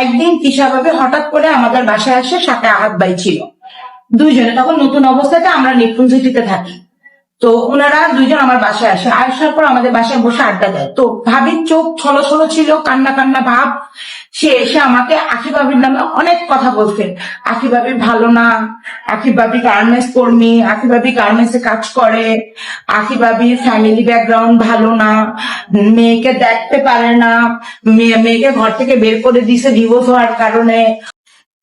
একদিন তিশা ভাবে হঠাৎ করে আমাদের বাসায় আসে সাথে আহাত বাই ছিল। দুইজনে তখন নতুন অবস্থাতে আমরা নিপুণ সিটিতে থাকি। তো ওনারা দুইজন আমার বাসায় আসে। আসার পর আমাদের বাসায় বসে আড্ডা দেয়। তো ভাবির চোখ ছলো ছলো ছিল, কান্না কান্না ভাব। সে এসে আমাকে আখি বাবির নামে অনেক কথা বলছেন। আখি বাবি ভালো না আখি বাবি গার্মেন্টস কর্মী বাবি গার্মেন্টস এ কাজ করে আখি বাবি ফ্যামিলি ব্যাকগ্রাউন্ড ভালো না, মেয়েকে দেখতে পারে না, মেয়ে- মেয়েকে ঘর থেকে বের করে দিছে ডিভোর্স হওয়ার কারণে।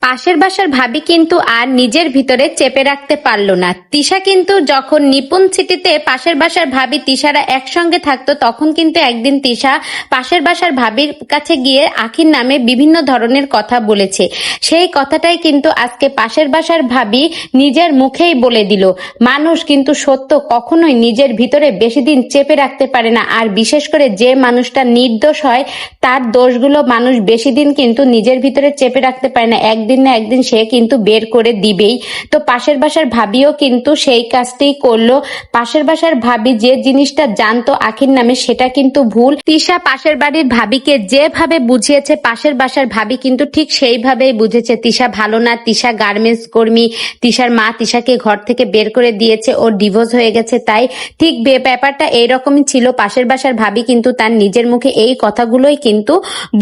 পাশের বাসার ভাবি কিন্তু আর নিজের ভিতরে চেপে রাখতে পারল না। তিশা কিন্তু যখন নিপুণ সিটিতে পাশের বাসার ভাবি তিশারা একসঙ্গে থাকতো, তখন কিন্তু একদিন তিশা পাশের বাসার ভাবির কাছে গিয়ে আখির নামে বিভিন্ন ধরনের কথা বলেছে। সেই কথাটাই কিন্তু আজকে পাশের বাসার ভাবি নিজের মুখেই বলে দিল। মানুষ কিন্তু সত্য কখনোই নিজের ভিতরে বেশি দিন চেপে রাখতে পারে না। আর বিশেষ করে যে মানুষটা নির্দোষ হয়, তার দোষগুলো মানুষ বেশি দিন কিন্তু নিজের ভিতরে চেপে রাখতে পারে না। একদিন না একদিন সে কিন্তু বের করে দিবেই। তো পাশের বাসার ভাবিও কিন্তু সেই কাজটাই করল। পাশের বাসার ভাবি যে জিনিসটা জানতো আখির নামে সেটা কিন্তু ভুল। তিশা পাশের বাড়ির ভাবিকে যেভাবে বুঝিয়েছে, পাশের বাসার ভাবি কিন্তু ঠিক সেইভাবেই বুঝেছে। তিশা ভালো না, তিশা গার্মেন্টস কর্মী। তিশার মা তিশাকে ঘর থেকে বের করে দিয়েছে ওর ডিভোর্স হয়ে গেছে, তাই ঠিক ব্যাপারটা এইরকমই ছিল। পাশের বাসার ভাবি কিন্তু তার নিজের মুখে এই কথাগুলোই কিন্তু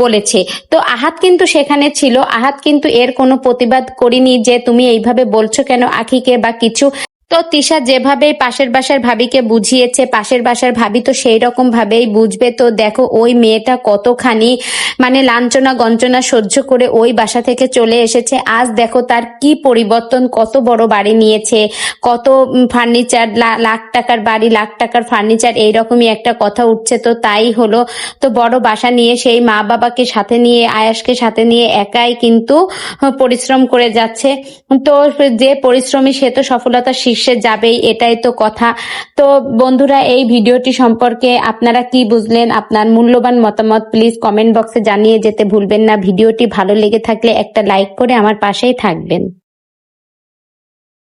বলেছে। তো আহাত কিন্তু সেখানে ছিল। আহাত কিন্তু এর কোনো প্রতিবাদ করিনি যে তুমি এইভাবে বলছো কেন আখিকে বা কিছু তো তিশা যেভাবে পাশের বাসার ভাবিকে বুঝিয়েছে, পাশের বাসার ভাবি তো সেই রকম ভাবেই বুঝবে। তো দেখো, ওই মেয়েটা কতখানি মানে লাঞ্ছনা গঞ্চনা সহ্য করে ওই বাসা থেকে চলে এসেছে। আজ দেখো তার কি পরিবর্তন, কত বড় বাড়ি নিয়েছে, কত ফার্নিচার লাখ টাকার বাড়ি, লাখ টাকার ফার্নিচার, এইরকমই একটা কথা উঠছে। তো তাই হলো, তো বড় বাসা নিয়ে সেই মা বাবাকে সাথে নিয়ে, আয়াসকে সাথে নিয়ে একাই কিন্তু পরিশ্রম করে যাচ্ছে। তো যে পরিশ্রমী সে তো সফলতার শীর্ষে যাবেই, এটাই তো কথা। তো বন্ধুরা, এই ভিডিওটি সম্পর্কে আপনারা কি বুঝলেন, আপনার মূল্যবান মতামত প্লিজ কমেন্ট বক্সে জানিয়ে যেতে ভুলবেন না। ভিডিওটি ভালো লেগে থাকলে একটা লাইক করে আমার পাশেই থাকবেন।